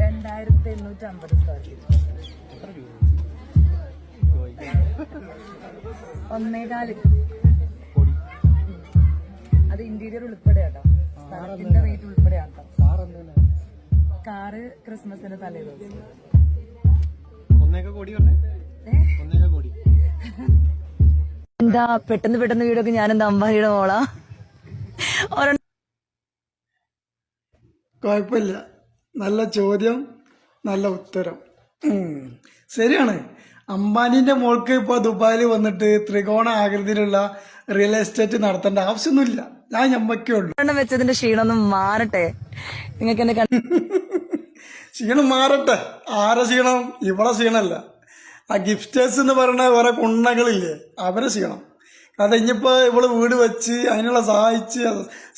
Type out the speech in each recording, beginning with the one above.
രണ്ടായിരത്തി എണ്ണൂറ്റി അമ്പത് സ്ക്വയർ ഫീറ്റ് ഒന്നേകാൽ. അത് ഇന്റീരിയർ ഉൾപ്പെടെ കേട്ടോ സ്ഥലത്തിന്റെ റേറ്റ് ഉൾപ്പെടെ കാറ് ക്രിസ്മസിന്റെ തലേ ദിവസം. ഒന്നേക കോടി? ഒന്നേക എന്താ പെട്ടെന്ന് പെട്ടെന്ന് വീടൊക്കെ ഞാനെന്താ അമ്പാനിയുടെ മോളാ? ഒരെണ്ണം കുഴപ്പമില്ല. നല്ല ചോദ്യം നല്ല ഉത്തരം. ശരിയാണ്. അംബാനിന്റെ മോൾക്ക് ഇപ്പോൾ ദുബായിൽ വന്നിട്ട് ത്രികോണ ആകൃതിയിലുള്ള റിയൽ എസ്റ്റേറ്റ് നടത്തേണ്ട ആവശ്യമൊന്നുമില്ല. ഞാൻ ഞമ്മക്കേ ഉള്ളൂ. വെച്ചതിന്റെ ക്ഷീണമൊന്നും മാറട്ടെ. നിങ്ങൾക്ക് എന്നെ കണ്ട ക്ഷീണം മാറട്ടെ. ആരെ ക്ഷീണം? ഇവളെ ക്ഷീണമല്ല. ആ ഗിഫ്റ്റേഴ്സ് എന്ന് പറയുന്ന കുറെ കുണ്ണകളില്ലേ അവരെ ക്ഷീണം. കാരണം ഇനിയിപ്പോൾ ഇവൾ വീട് വെച്ച് അതിനുള്ള സഹായിച്ച്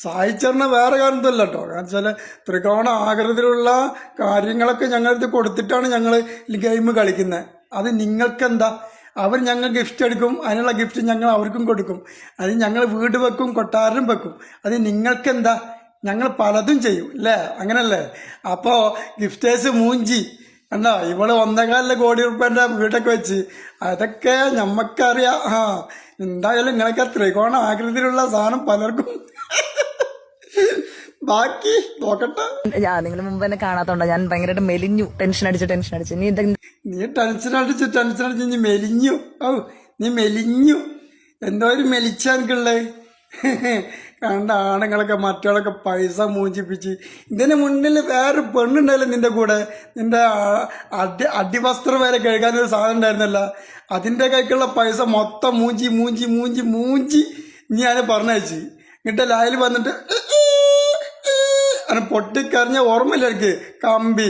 സഹായിച്ചറിഞ്ഞ വേറെ കാര്യമൊന്നുമല്ല കേട്ടോ കാരണം വെച്ചാൽ ത്രികോണ ആകൃതിയിലുള്ള കാര്യങ്ങളൊക്കെ ഞങ്ങളുടെ കൊടുത്തിട്ടാണ് ഞങ്ങൾ ഗെയിം കളിക്കുന്നത് അത് നിങ്ങൾക്കെന്താ? അവർ ഞങ്ങൾ ഗിഫ്റ്റ് എടുക്കും. അതിനുള്ള ഗിഫ്റ്റ് ഞങ്ങൾ അവർക്കും കൊടുക്കും. അത് ഞങ്ങൾ വീട് വെക്കും കൊട്ടാരം വെക്കും. അത് നിങ്ങൾക്കെന്താ? ഞങ്ങൾ പലതും ചെയ്യും. അല്ലേ? അങ്ങനല്ലേ? അപ്പോൾ ഗിഫ്റ്റേഴ്സ് മൂഞ്ചി. കണ്ടോ? ഇവൾ ഒന്നേകാലിലെ കോടി റുപ്യന്റെ വീടൊക്കെ വെച്ച്. അതൊക്കെ ഞമ്മക്കറിയാം. ആ. എന്തായാലും ഇങ്ങനൊക്കെ ത്രികോണ ആകൃതിയിലുള്ള സാധനം പലർക്കും ബാക്കി നോക്കട്ടെ. ഞാൻ നിങ്ങൾ മുമ്പ് എന്നെ കാണാത്തോണ്ടോ. ഞാൻ ഭയങ്കരമായിട്ട് മെലിഞ്ഞു. ടെൻഷൻ അടിച്ച് ടെൻഷൻ അടിച്ച്. നീ നീ ടെൻഷൻ അടിച്ച് ടെൻഷൻ അടിച്ച് നീ മെലിഞ്ഞു. ഓ നീ മെലിഞ്ഞു. എന്തോ ഒരു മെലിച്ചാ എനിക്കുള്ളേ. കണ്ട ആണുങ്ങളൊക്കെ മറ്റുള്ളൊക്കെ പൈസ മൂഞ്ചിപ്പിച്ച് ഇതിന് മുന്നിൽ വേറെ പെണ്ണുണ്ടായില്ല നിന്റെ കൂടെ. നിന്റെ അടി അടിവസ്ത്രം വരെ കഴുകാനൊരു സാധനം ഉണ്ടായിരുന്നല്ല. അതിന്റെ കൈക്കുള്ള പൈസ മൊത്തം മൂഞ്ചി മൂഞ്ചി മൂഞ്ചി മൂഞ്ചി നീ അതിനെ പറഞ്ഞയച്ച്. എന്നിട്ട് ലായിൽ വന്നിട്ട് അങ്ങനെ പൊട്ടിക്കറിഞ്ഞ ഓർമ്മയില്ല എനിക്ക്. കമ്പി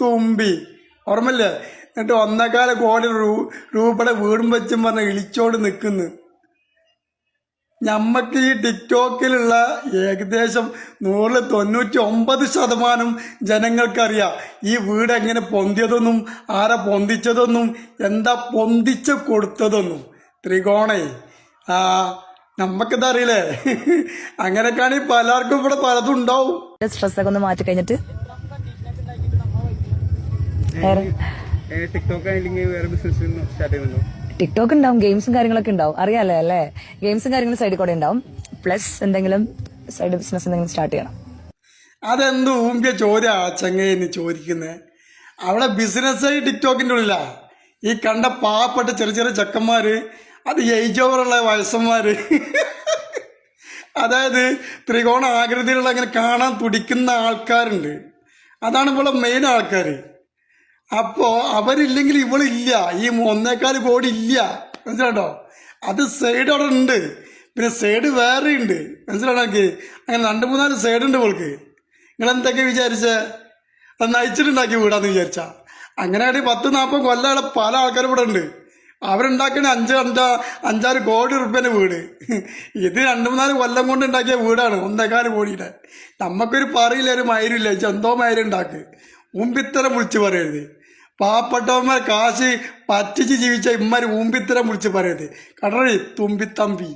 തുമ്പി. ഓർമ്മയില്ലേ? എന്നിട്ട് ഒന്നേക്കാല കോടി രൂ രൂപയുടെ വീടും വെച്ചും പറഞ്ഞ് ഇളിച്ചോട് നിൽക്കുന്നു ഞമ്മക്ക് ഈ ടിക്ടോക്കിലുള്ള ഏകദേശം നൂറിൽ തൊണ്ണൂറ്റി ഒമ്പത് ശതമാനം ജനങ്ങൾക്കറിയാം. ഈ വീട് എങ്ങനെ പൊന്തിയതെന്നും ആരെ പൊന്തിച്ചതെന്നും എന്താ പൊന്തിച്ച് കൊടുത്തതെന്നും. ത്രികോണേ. ആ നമ്മക്കിത് അറിയില്ലേ അങ്ങനെയൊക്കെയാണ് ഈ പലർക്കും ഇവിടെ പലതും ഉണ്ടാവും. സ്ട്രെസ് ഒക്കെ ഒന്ന് മാറ്റി കഴിഞ്ഞിട്ട്. ടിക്ടോക്ക് അല്ലെങ്കിൽ വേറെ ബിസിനസ് സ്റ്റാർട്ട് ചെയ്യുന്നുണ്ടോ? ടിക്ടോക്ക് ഉണ്ടാവും ഗെയിംസും കാര്യങ്ങളൊക്കെ ഉണ്ടാവും. അറിയാലേ അല്ലേ? ഗെയിംസും കാര്യങ്ങളും സൈഡിൽ കൂടെ ഉണ്ടാവും. പ്ലസ് എന്തെങ്കിലും സൈഡ് ബിസിനസ് എന്തെങ്കിലും സ്റ്റാർട്ട് ചെയ്യണം. അതെന്ത് ഊമ്പിയ ചോദ്യ ചങ്ങയെന്ന് ചോദിക്കുന്നത് അവിടെ ബിസിനസ് ടിക്ടോക്കിന്റെ ഉള്ളിലാ. ഈ കണ്ട പാവപ്പെട്ട ചെറിയ ചെറിയ ചെക്കന്മാര് അത് ഏജ് ഓവറുള്ള വയസ്സന്മാര്. അതായത് ത്രികോണ ആകൃതിയിലുള്ള അങ്ങനെ കാണാൻ തുടിക്കുന്ന ആൾക്കാരുണ്ട്. അതാണ് ഇവിടെ മെയിൻ ആൾക്കാർ അപ്പോ അവരില്ലെങ്കിൽ ഇവളില്ല. ഈ ഒന്നേക്കാൽ കോടി ഇല്ല. മനസ്സിലാണ്ടോ അത് സൈഡ് അവിടെ ഉണ്ട്. പിന്നെ സൈഡ് വേറെ ഉണ്ട്. മനസ്സിലാണോ എനിക്ക് അങ്ങനെ രണ്ട് മൂന്നാൽ സൈഡ് ഉണ്ട് ഇവൾക്ക്. നിങ്ങൾ എന്തൊക്കെ വിചാരിച്ചേ? അത് നയിച്ചിട്ടുണ്ടാക്കി വീടാന്ന് വിചാരിച്ച. അങ്ങനെയാണെങ്കിൽ പത്ത് നാൽപ്പത് കൊല്ലമുള്ള പല ആൾക്കാരും ഇവിടെ ഉണ്ട്. അവരുണ്ടാക്കുന്ന അഞ്ച് അഞ്ചാ അഞ്ചാറ് കോടി റുപ്യന്റെ വീട്. ഇത് രണ്ട് മൂന്നാൽ കൊല്ലം കൊണ്ട് ഉണ്ടാക്കിയ വീടാണ്. ഒന്നേക്കാൽ കോടിയുടെ. നമുക്കൊരു പറയില്ല ഒരു മയരില്ല എന്തോ മയരുണ്ടാക്ക് മുമ്പിത്തരം വിളിച്ച് പറയരുത്. പാവപ്പെട്ടവന്മാർ കാശ് പറ്റിച്ച് ജീവിച്ച ഇമ്മാര് ഊമ്പിത്തരം വിളിച്ച് പറയരുത്. കടറി തുമ്പിത്തമ്പി.